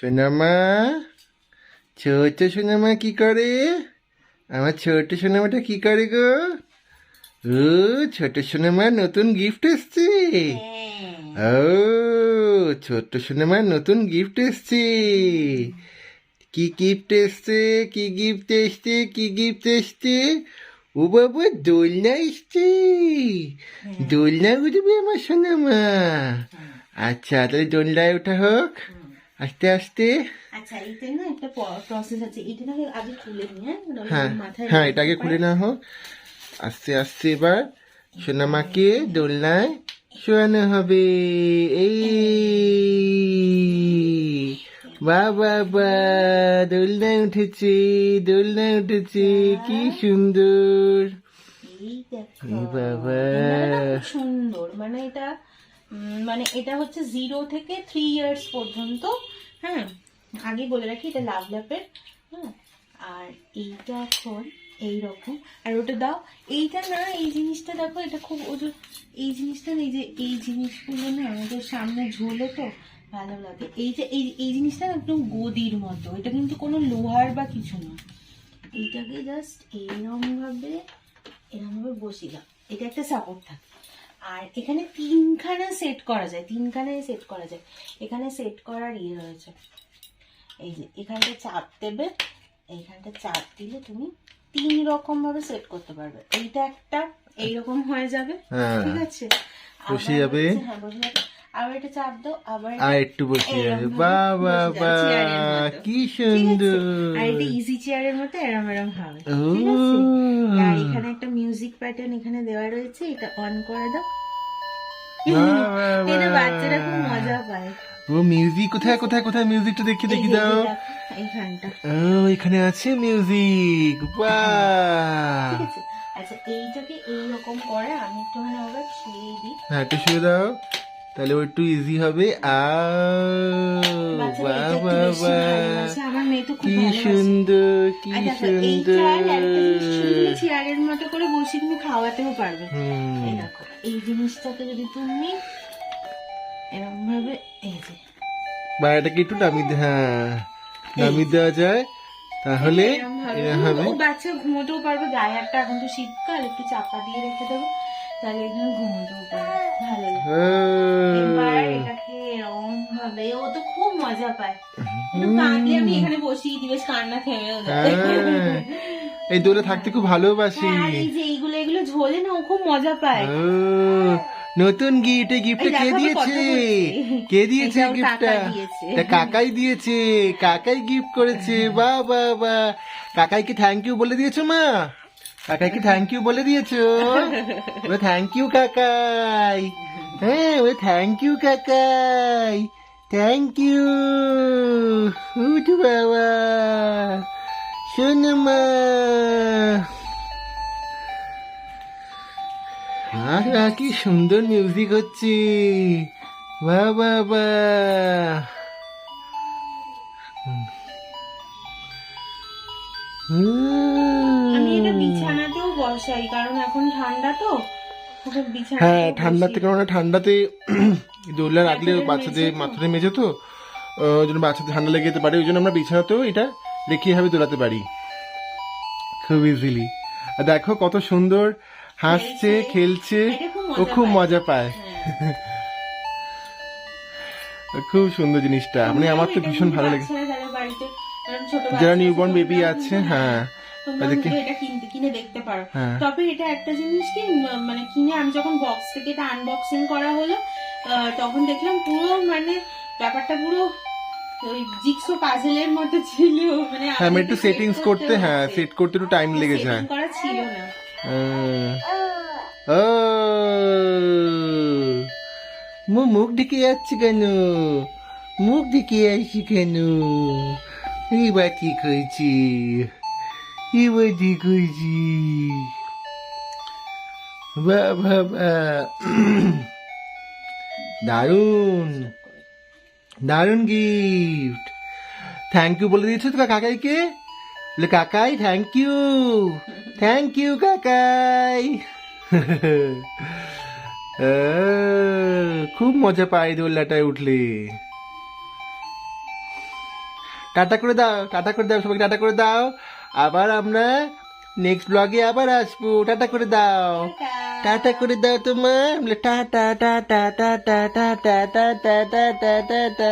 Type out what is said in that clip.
সোনামা ছোট সোনামা কি করে? আমার ছোট সোনামাটা কি করে গো? ও ছোট সোনামা নতুন গিফট এসছে। ও ছোট্ট সোনামার নতুন গিফট এসছে। কি গিফট এসছে? কি গিফট এসছে? কি গিফট এসছে? ও বাবা দোলনা এসছে। দোলনা উঠবে আমার সোনামা। আচ্ছা তাহলে দোলনায় ওঠা হোক। আস্তে আস্তে। আচ্ছা এইটা না একটা প্রসেস আছে। এটা না আগে খুলে নিয়ে হ্যাঁ হ্যাঁ হ্যাঁ এটাকে খুলে না হোক আস্তে আস্তে এবার সোনামাকে দোলনায় শোয়ানো হবে। এই। বা বাবা দোলনায় উঠেছে দোলনায় উঠেছে কি সুন্দর। দেখো। এ বাবা। সুন্দর। মানে এটা মানে এটা হচ্ছে জিরো থেকে থ্রি ইয়ার্স পর্যন্ত হ্যাঁ? আগে বলে রাখি, এটা লাভ ল্যাপের হ্যাঁ? আর এইটা এখন এইরকম। আর ওটা দাও, এইটা না, এই জিনিসটা দেখো, এটা খুব ওজন এই জিনিসটা এই যে, এই জিনিসগুলো না আমাদের সামনে ঝোলে তো ভালো লাগে। এই যে, এই এই জিনিসটা একদম গদির মতো, এটা কিন্তু কোনো লোহার বা কিছু না। এইটাকে জাস্ট এইরকম ভাবে এরকম ভাবে বসিয়ে দাও। এটা একটা সাপোর্ট থাকে আর এখানে তিনখানা সেট করা যায় তিনখানায় সেট করা যায়। এখানে সেট করার ইয়ে রয়েছে। এই যে এখানটা চাপ দেবে এইখানটা চাপ দিলে তুমি তিন রকম ভাবে সেট করতে পারবে। এইটা একটা এইরকম হয়ে যাবে হ্যাঁ। ঠিক আছে? যাবে। হ্যাঁ বসে যাবে। আবার চাপ দাও আবার আর একটু বসে যাবে বা। কি? সুন্দর। আর এটা ইজি চেয়ারের মতো এরম এরম হবে। ঠিক আছে? আর এখানে একটা মিউজিক প্যাটার্ন এখানে দেওয়া রয়েছে এটা অন করে দাও। বাহ, বাহ, এটা বাচ্চারা খুব মজা পায়। ও মিউজিক কোথায় কোথায় কোথায় মিউজিকটা দেখি দেখি দাও। এইখানটা। ও এখানে আছে মিউজিক বাহ। ঠিক আছে? আচ্ছা এইটাকে এইরকম করে আমি একটুখানি আবার শুয়ে দিই। হ্যাঁ একটু শুয়ে দাও। তাহলে ও একটু ইজি হবে। কি সুন্দর কি সুন্দর। জিনিস শুধু চেয়ারের মতো করে বসে তুমি খাওয়াতেও পারবে। এই জিনিসটাকে যদি তুমি এরকম ভাবে এই যে। বা এটাকে একটু নামিয়ে হ্যাঁ নামিয়ে দেওয়া যায়। তাহলে বাচ্চা ঘুমোতেও পারবে গায়ে একটা এখন তো শীতকাল একটু চাপা দিয়ে রেখে দেবো। তাহলে এখানে ঘুমোতেও পারবে ভালো। এবার এটাকে এরম ভাবে ও তো খুব মজা পায়। একটু কাঁদলে আমি এখানে বসিয়ে দিবে কান্না থেমেও যায়। হ্যাঁ। এই দোলে থাকতে খুব ভালোবাসি। হ্যাঁ, এই যে এইগুলো এগুলো ঝোলে না ও খুব মজা পায়। নতুন গিফট এই গিফটটা কে দিয়েছে? কে দিয়েছে গিফটটা? কাকাই দিয়েছে। কাকাই গিফট করেছে। বা বা বা কাকাইকে থ্যাংক ইউ বলে দিয়েছ মা? কাকাইকে থ্যাংক ইউ বলে দিয়েছ? থ্যাংক ইউ কাকাই। হ্যাঁ ও থ্যাংক ইউ কাকাই। থ্যাংক ইউ উঠ বাবা। শোনো মা। আহা কি সুন্দর মিউজিক হচ্ছে। বাহ বাহ বাহ হুম। কারণ এখন ঠান্ডা তো। হ্যাঁ ঠান্ডা বসিয়ে থেকে মানে ঠান্ডাতে দোলনা রাখলে বাচ্চাদের মেজে তো। মাথায় মেজে তো ওই জন্য বাচ্চাদের ঠান্ডা লেগে যেতে পারে ওই জন্য আমরা বিছানাতেও এটা রেখে এভাবে দোলাতে পারি। খুব ইজিলি আর দেখো কত সুন্দর হাসছে খেলছে। ও খুব মজা পায়। হ্যাঁ। খুব সুন্দর জিনিসটা। মানে আমার তো ভীষণ ভালো লাগে। যারা কারণ নিউবর্ন বেবি আছে হ্যাঁ। তোমরা এটা কিনতে কিনে দেখতে পারো। হ্যাঁ। তবে এটা একটা জিনিস কি মানে কিনে আমি যখন বক্স থেকে এটা আনবক্সিং করা হলো তখন দেখলাম পুরো মানে ব্যাপারটা পুরো ওই জিক্সো পাজেলের মতো ছিল মানে হ্যাঁ একটু সেটিংস করতে হ্যাঁ সেট করতে একটু টাইম করা ছিল না। মু মুখ ঢেকে যাচ্ছে কেন? মুখ ঢেকে আসছি কেন? এবার ঠিক হয়েছি এবার হয়েছি বা দারুণ গিফট থ্যাংক ইউ বলে দিয়েছ তো কাকাইকে? বলে, কাকাই থ্যাংক ইউ থ্যাংক ইউ কাকাই. খুব মজা পাই দোল্লাটায় উঠলে। টাটা করে দাও, টাটা করে দাও, সবাইকে টাটা করে দাও। আবার আমরা নেক্সট ব্লগে আবার আসব টাটা করে দাও টাটা করে দাও তোমার tata tata tata tata tata tata tata